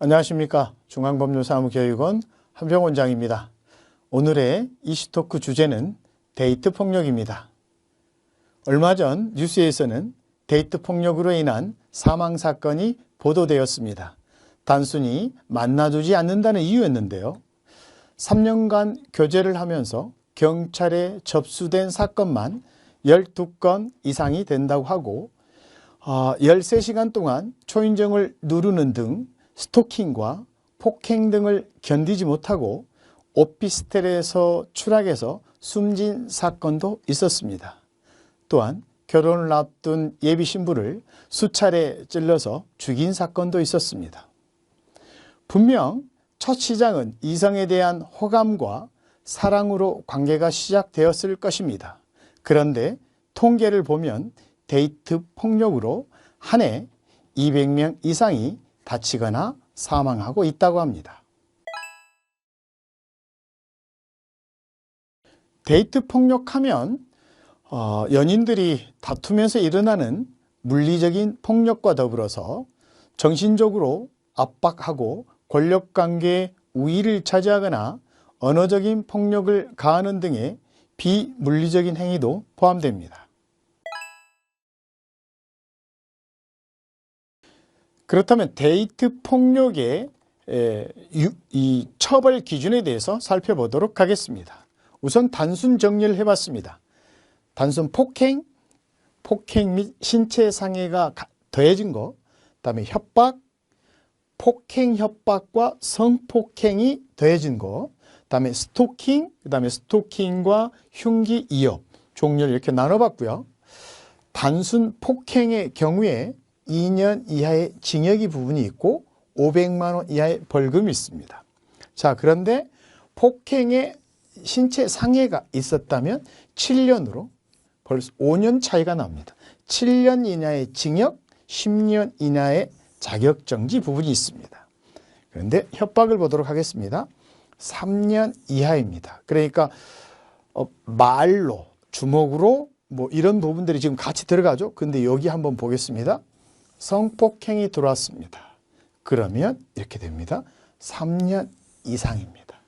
안녕하십니까. 중앙법률사무교육원 한병 원장입니다. 오늘의 이슈토크 주제는 데이트 폭력입니다. 얼마 전 뉴스에서는 데이트 폭력으로 인한 사망 사건이 보도되었습니다. 단순히 만나주지 않는다는 이유였는데요. 3년간 교제를 하면서 경찰에 접수된 사건만 12건 이상이 된다고 하고 어, 13시간 동안 초인종을 누르는 등 스토킹과 폭행 등을 견디지 못하고 오피스텔에서 추락해서 숨진 사건도 있었습니다. 또한 결혼을 앞둔 예비 신부를 수차례 찔러서 죽인 사건도 있었습니다. 분명 첫 시작은 이성에 대한 호감과 사랑으로 관계가 시작되었을 것입니다. 그런데 통계를 보면 데이트 폭력으로 한 해 200명 이상이 다치거나 사망하고 있다고 합니다. 데이트 폭력하면 어, 연인들이 다투면서 일어나는 물리적인 폭력과 더불어서 정신적으로 압박하고 권력관계에 우위를 차지하거나 언어적인 폭력을 가하는 등의 비물리적인 행위도 포함됩니다. 그렇다면 데이트 폭력의 이 처벌 기준에 대해서 살펴보도록 하겠습니다. 우선 단순 정리를 해봤습니다. 단순 폭행, 폭행 및 신체 상해가 가- 더해진 거, 그다음에 협박, 폭행 협박과 성폭행이 더해진 거, 그 다음에 스토킹, 그 다음에 스토킹과 흉기 이업 종류를 이렇게 나눠봤고요. 단순 폭행의 경우에 2년 이하의 징역이 부분이 있고 500만 원 이하의 벌금이 있습니다. 자, 그런데 폭행의 신체 상해가 있었다면 7년으로 벌써 5년 차이가 납니다. 7년 이내의 징역, 10년 이내의 자격정지 부분이 있습니다. 그런데 협박을 보도록 하겠습니다. 3년 이하입니다. 그러니까 어, 말로, 주먹으로 뭐 이런 부분들이 지금 같이 들어가죠. 근데 여기 한번 보겠습니다. 성폭행이 들어왔습니다. 그러면 이렇게 됩니다. 3년 이상입니다.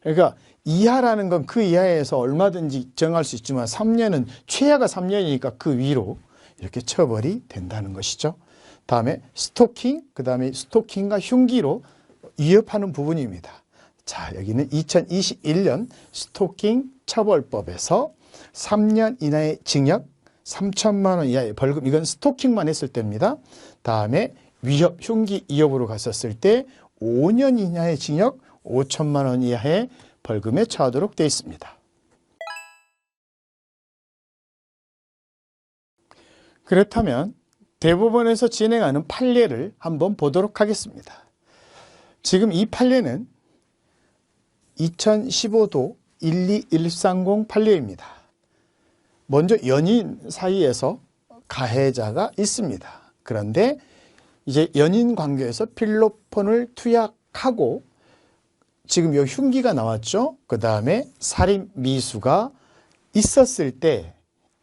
그러니까 이하라는 건 그 이하에서 얼마든지 정할 수 있지만 3년은 최하가 3년이니까 그 위로 이렇게 처벌이 된다는 것이죠. 다음에 스토킹, 그 다음에 스토킹과 흉기로 위협하는 부분입니다. 자, 여기는 2021년 스토킹 처벌법에서 3년 이내의 징역, 3천만 원 이하의 벌금, 이건 스토킹만 했을 때입니다. 다음에 위협, 흉기 위협으로 갔었을 때 5년 이하의 징역, 5천만 원 이하의 벌금에 처하도록 되어 있습니다. 그렇다면 대법원에서 진행하는 판례를 한번 보도록 하겠습니다. 지금 이 판례는 2015도 12130 판례입니다. 먼저 연인 사이에서 가해자가 있습니다. 그런데 이제 연인 관계에서 필로폰을 투약하고 지금 요 흉기가 나왔죠. 그 다음에 살인 미수가 있었을 때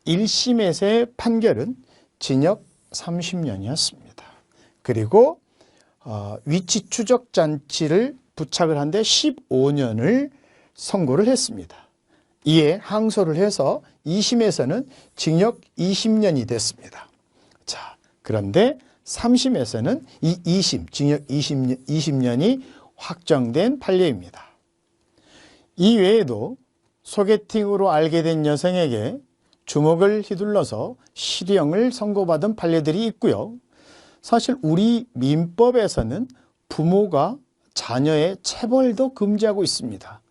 1심에서의 판결은 징역 30년이었습니다. 그리고 어, 위치 추적 장치를 부착을 한데 15년을 선고를 했습니다. 이에 항소를 해서 2심에서는 징역 20년이 됐습니다. 자, 그런데 3심에서는 이 2심, 징역 20년, 20년이 확정된 판례입니다. 이 외에도 소개팅으로 알게 된 여성에게 주먹을 휘둘러서 실형을 선고받은 판례들이 있고요. 사실 우리 민법에서는 부모가 자녀의 체벌도 금지하고 있습니다.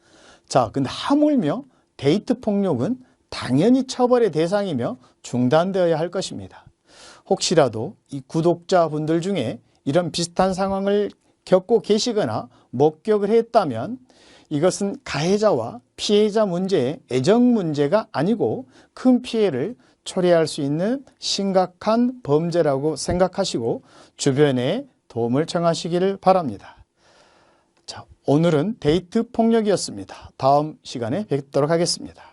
자, 근데 하물며 데이트 폭력은 당연히 처벌의 대상이며 중단되어야 할 것입니다. 혹시라도 이 구독자분들 중에 이런 비슷한 상황을 겪고 계시거나 목격을 했다면 이것은 가해자와 피해자 문제의 애정 문제가 아니고 큰 피해를 초래할 수 있는 심각한 범죄라고 생각하시고 주변에 도움을 청하시기를 바랍니다. 자, 오늘은 데이트 폭력이었습니다. 다음 시간에 뵙도록 하겠습니다.